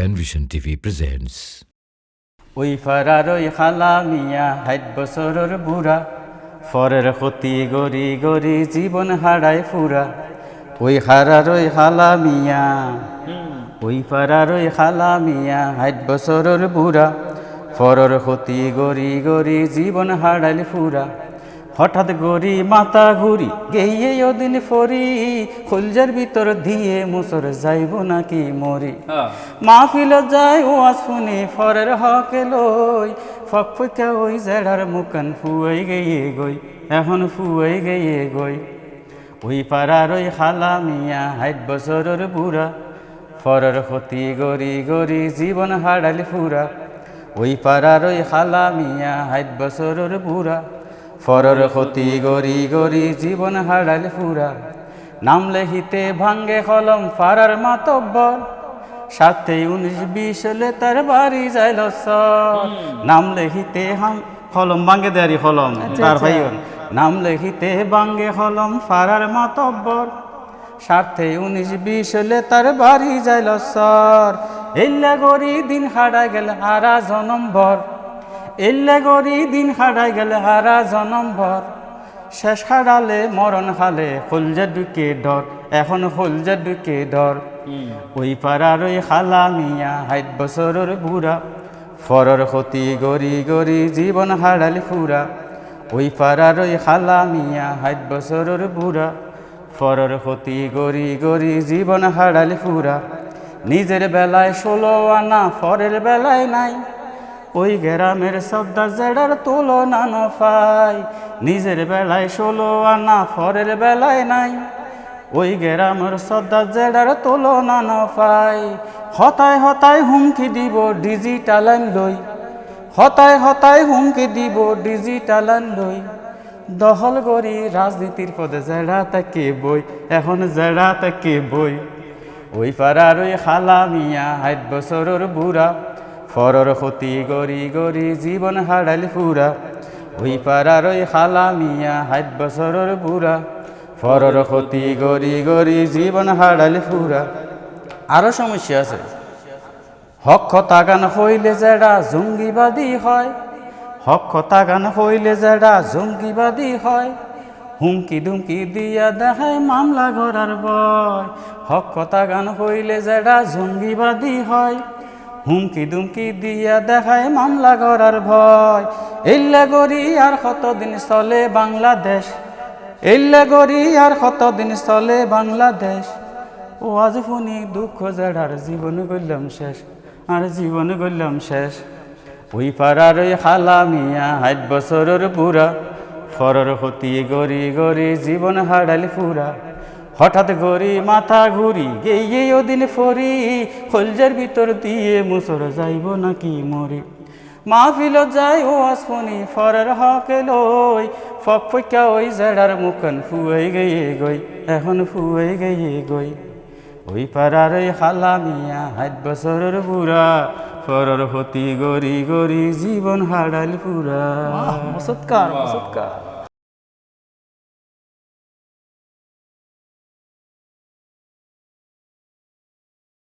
Penvision TV presents. ওই ফারার ওই খালা মিয়া, হাইট বছরের বুড়া। ফরের ক্ষতি গরি গরি জীবন হারায় ফুরা। ওই হারার ওই খালা মিয়া, ওই ফারার ওই খালা মিয়া, হাইট বছরের বুড়া। ফরের ক্ষতি গরি গরি জীবন হারাইল ফুরা। হঠাৎ গরি মাথা ঘুরি গেইয়ে ওদিন ফরি খুলজার ভিতর দিয়ে মুসর যাইব নাকি মরি। মাহফিল যায় ও শুনি ফরের হকে লই ফক ফুকা ওই জেড়ার মুকান ফুয়াই গেয়ে গই এখন ফুয়াই গেয়ে গই। ওই পাড়ার ওই খালা মিয়া হাইট বছরের বুড়া ফরের ক্ষতি গরি গরি জীবন হারালি ফুরা। ওই পাড়ার ওই খালা মিয়া হাইট বছরের বুড়া ফরের ক্ষতি গরি গরি জীবন হারালি ফুরা নাম লেখিতে ভাঙ্গে কলম ফারার মাতব্বর। সাথে উনিশ বিশ হলে তার বাড়ি যাইল সর নাম লেখিতে হাম কলম ভাঙ্গে দেয়ারি কলম তার ভাই নাম লেখিতে ভাঙ্গে কলম ফারার মাতব্বর। স্বার্থে উনিশ বিশ হলে তার বাড়ি যাইল সর এল্লা গরি দিন হারা গেল হারা জনম ভর এল্লা গরি দিন হারাই গেলে হারা জনম ভর। শেষ হারালে মরণ হালে হলজা ঢুকে ডর এখন হলজা ঢুকে ডর। ওই পাড়ার ওই খালা মিয়া হাইট বছরের বুড়া। ফরর ক্ষতি গরি গরি জীবন হারালি ফুরা। ওই পাড়ার ওই খালা মিয়া হাইট বছরের বুড়া। ফরর ক্ষতি গরি গরি জীবন হারালি ফুরা। নিজের বেলায় ষোলো আনা ফরের বেলায় নাই। ওই গ্রামের সর্দার জেডার তুলনা ন পাই। নিজের বেলায় ষোলো আনা ফরের বেলায় নাই। ওই গ্রামের সর্দার জেডার তুলনা ন পাই। হতায় হতায় হুমকি দিব ডিজিটাল লই হতায় হতায় হুমকি দিব ডিজিটাল লই দখল করি রাজনীতির পদে জেডা তাকে বই, এখন জেডা তাকে বই। ওই পাড়ার ওই খালা মিয়া হাইট বছরের বুড়া। ফরর ক্ষতি গরি গরি জীবন হারাইল ফুরা ওই পাড়ার ওই খালা মিয়া হাইট বছরের বুড়া। ফরর ক্ষতি গরি গরি জীবন হারাইল ফুরা আরও সমস্যা আছে। হক তাগান হইলে যেটা জঙ্গিবাদী হয়। হক তাগান হইলে যেটা জঙ্গিবাদী হয়। হুমকি দুমকি দিয়া দেখায় মামলা গড়ার বয় হক কথা গান হইলে যেটা জঙ্গিবাদী হয়। হুমকি দুমকি দিয়া দেখায় মামলা গড়ার ভয়। এল্লা গড়ি আর কতদিন চলে বাংলাদেশ? এল্লা গড়ি আর কতদিন চলে বাংলাদেশ? ও, আজ শুনি দুঃখ জেড়ার জীবন করলাম শেষ, আর জীবন করলাম শেষ। ওই পাড়ার ওই খালা মিয়া হাইট বছরের বুড়া, ফরর ক্ষতি গরি গরি জীবন হারালি ফুরা। হঠাৎ গরি মাথা ঘুরি গেয়ে ওদিন ফরি। খলজার ভিতর দিয়ে মুসর যাইব নাকি মরি। মাহফিল যাই ও আসফনি, ফরের হকে লই। ফক ফকা ওই জেড়ার মুখন ফুয়াই গেয়ে গই, এখন ফুয়াই গেয়ে গই। ওই পাড়ার খালা মিয়া হাত বছরের বুড়া। ফরর হতি গরি গরি জীবন হারাল পুরা। মুসৎকার মুসৎকার।